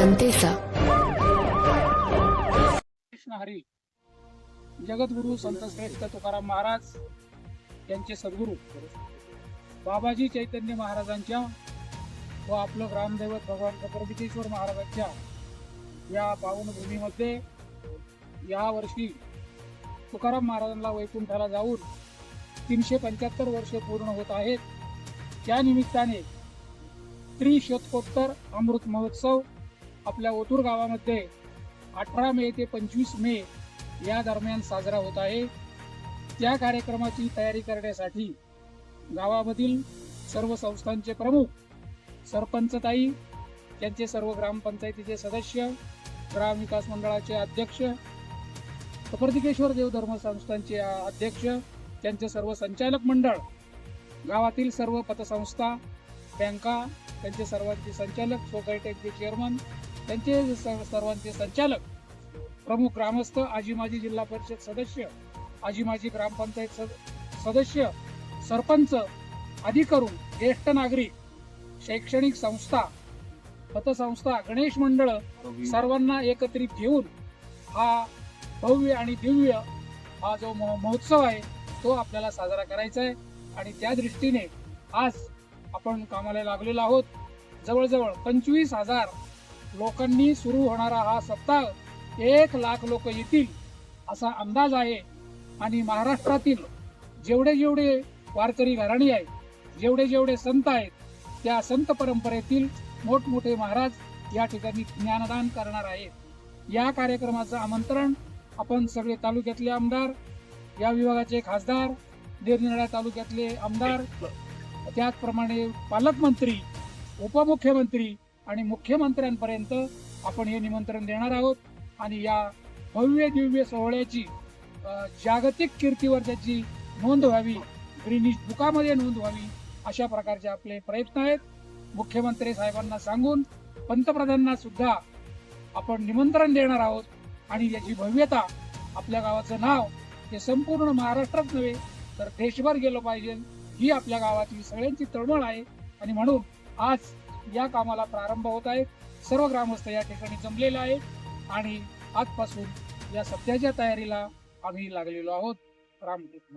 जनतेचा. कृष्ण हरी जगद्गुरु संत श्रेष्ठ तुकाराम महाराज यांचे सद्गुरू. बाबाजी चैतन्य महाराजांच्या व आपलं ग्रामदैवत भगवान कपर्दिकेश्वर महाराजांच्या या पावनभूमीमध्ये या वर्षी तुकाराम महाराजांना वैकुंठाला जाऊन तीनशे पंच्याहत्तर वर्षे पूर्ण होत आहेत. त्या निमित्ताने त्रिशतकोत्तर अमृत महोत्सव आपल्या ओतूर गावामध्ये अठरा मे ते पंचवीस मे या दरम्यान साजरा होत आहे. त्या कार्यक्रमाची तयारी करण्यासाठी गावामधील सर्व संस्थांचे प्रमुख सरपंचताई त्यांचे सर्व ग्रामपंचायतीचे सदस्य ग्रामविकास मंडळाचे अध्यक्ष कपर्दिकेश्वर देव धर्म संस्थांचे अध्यक्ष त्यांचे सर्व संचालक मंडळ गावातील सर्व पतसंस्था बँका त्यांचे सर्वांचे संचालक सोसायट्यांचे चेअरमन त्यांचे स- सर्वांचे संचालक प्रमुख ग्रामस्थ आजी माजी जिल्हा परिषद सदस्य आजी माजी ग्रामपंचायत सद- सदस्य सरपंच अधिकरून ज्येष्ठ नागरिक शैक्षणिक संस्था पतसंस्था गणेश मंडळ सर्वांना एकत्रित घेऊन हा भव्य आणि दिव्य हा जो महो- महोत्सव आहे तो आपल्याला साजरा करायचा आहे. आणि त्या दृष्टीने आज आपण कामाला लागलेलो आहोत. जवळजवळ पंचवीस हजार लोकांनी सुरू होणारा हा सप्ताह एक लाख लोक येतील असा अंदाज आहे. आणि महाराष्ट्रातील जेवढे जेवढे वारकरी घराणी आहेत जेवढे जेवढे संत आहेत त्या संत परंपरेतील मोठमोठे महाराज या ठिकाणी ज्ञानदान करणार आहेत. या कार्यक्रमाचं आमंत्रण आपण सगळे तालुक्यातले आमदार या विभागाचे खासदार निरनिराळ्या तालुक्यातले आमदार त्याचप्रमाणे पालकमंत्री उपमुख्यमंत्री आणि मुख्यमंत्र्यांपर्यंत आपण हे निमंत्रण देणार आहोत. आणि या भव्य दिव्य सोहळ्याची जागतिक कीर्तीवर त्याची नोंद व्हावी ग्रीनिश बुकामध्ये नोंद व्हावी अशा प्रकारचे आपले प्रयत्न आहेत. मुख्यमंत्री साहेबांना सांगून पंतप्रधानांना सुद्धा आपण निमंत्रण देणार आहोत. आणि याची भव्यता आपल्या गावाचं नाव हे संपूर्ण महाराष्ट्रात नव्हे तर देशभर गेलं पाहिजे. ही आपल्या गावाची सगळ्यांची तळमळ आहे. आणि म्हणून आज या कामाला प्रारंभ होत आहे. सर्व ग्रामस्थ या ठिकाणी जमलेला आहे आणि आजपासून या सत्याच्या तयारीला आम्ही लागलेलो आहोत. रामकृष्ण